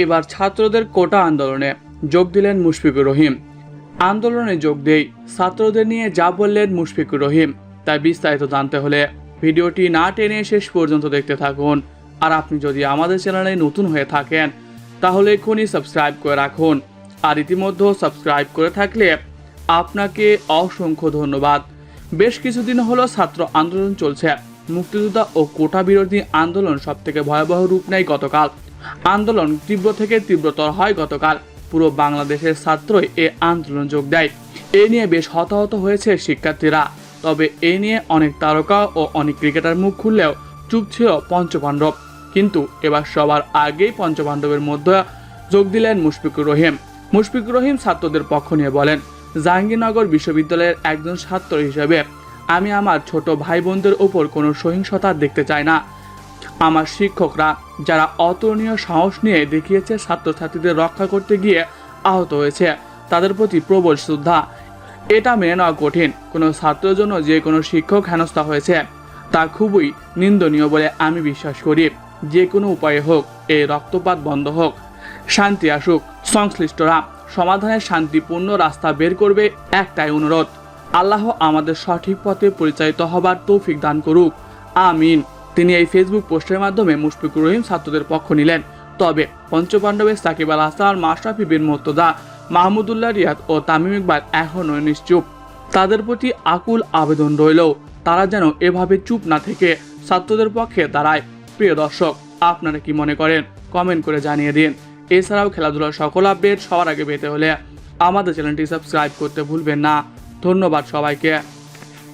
এবার ছাত্রদের কোটা আন্দোলনে যোগ দিলেন মুশফিকুর রহিম। আন্দোলনে যোগ দেই ছাত্রদের নিয়ে যা বললেন মুশফিকুর রহিম তাই বিস্তারিত জানতে হলে ভিডিওটি না টেনে শেষ পর্যন্ত দেখতে থাকুন। আর আপনি যদি আমাদের চ্যানেলে নতুন হয়ে থাকেন, তাহলে এক্ষুনি সাবস্ক্রাইব করে রাখুন। আর ইতিমধ্যে সাবস্ক্রাইব করে থাকলে আপনাকে অসংখ্য ধন্যবাদ। বেশ কিছুদিন হলো ছাত্র আন্দোলন চলছে। মুক্তিযোদ্ধা ও কোটা বিরোধী আন্দোলন সব থেকে ভয়াবহ রূপ নেয় গতকাল। আন্দোলন তীব্র থেকে তীব্রতর হয় গতকাল। পুরো বাংলাদেশের ছাত্রই এ আন্দোলন যোগ দেয়। এ নিয়ে বেশ হতাহত হয়েছে শিক্ষার্থীরা। তবে এ নিয়ে অনেক তারকা ও অনেক ক্রিকেটার মুখ খুললেও চুপ ছিল পঞ্চপাণ্ডব। কিন্তু এবার সবার আগেই পঞ্চপাণ্ডবের মধ্যে যোগ দিলেন মুশফিকুর রহিম। মুশফিকুর রহিম ছাত্রদের পক্ষ নিয়ে বলেন, জাহাঙ্গীরনগর বিশ্ববিদ্যালয়ের একজন ছাত্র হিসেবে আমি আমার ছোট ভাই বোনদের ওপর কোনো সহিংসতা দেখতে চাই না। আমার শিক্ষকরা যারা অতুলনীয় সাহস নিয়ে দেখিয়েছে ছাত্রছাত্রীদের রক্ষা করতে গিয়ে আহত হয়েছে, তাদের প্রতি প্রবল শ্রদ্ধা। এটা মেনে নেওয়া কঠিন। কোনো ছাত্রের জন্য যে কোনো শিক্ষক হেনস্থা হয়েছে, তা খুবই নিন্দনীয় বলে আমি বিশ্বাস করি। যে কোনো উপায়ে হোক এই রক্তপাত বন্ধ হোক। শান্তি আসুক। সংশ্লিষ্টরা সমাধানের শান্তিপূর্ণ রাস্তা বের করবে একটাই অনুরোধ। আল্লাহ আমাদের সঠিক পথে পরিচালিত হবার তৌফিক দান করুক। আমিন। তিনি এই ফেসবুক পোস্টের মাধ্যমে মুশফিকুর রহিম ছাত্রদের পক্ষ নিলেন। তবে পঞ্চপাণ্ডবের সাকিব আল হাসান, মাশরাফি বিন মোর্তদা মাহমুদুল্লাহ রিয়াদ ও তামিম ইকবাল এখনও নিশ্চুপ। তাদের প্রতি আকুল আবেদন রইল তারা যেন এভাবে চুপ না থেকে ছাত্রদের পক্ষে দাঁড়ায়। প্রিয় দর্শক, আপনারা কি মনে করেন? কমেন্ট করে জানিয়ে দিন। এছাড়াও খেলাধুলার সকল আপডেট সবার আগে পেতে হলে আমাদের চ্যানেলটি সাবস্ক্রাইব করতে ভুলবেন না। ধন্যবাদ সবাইকে।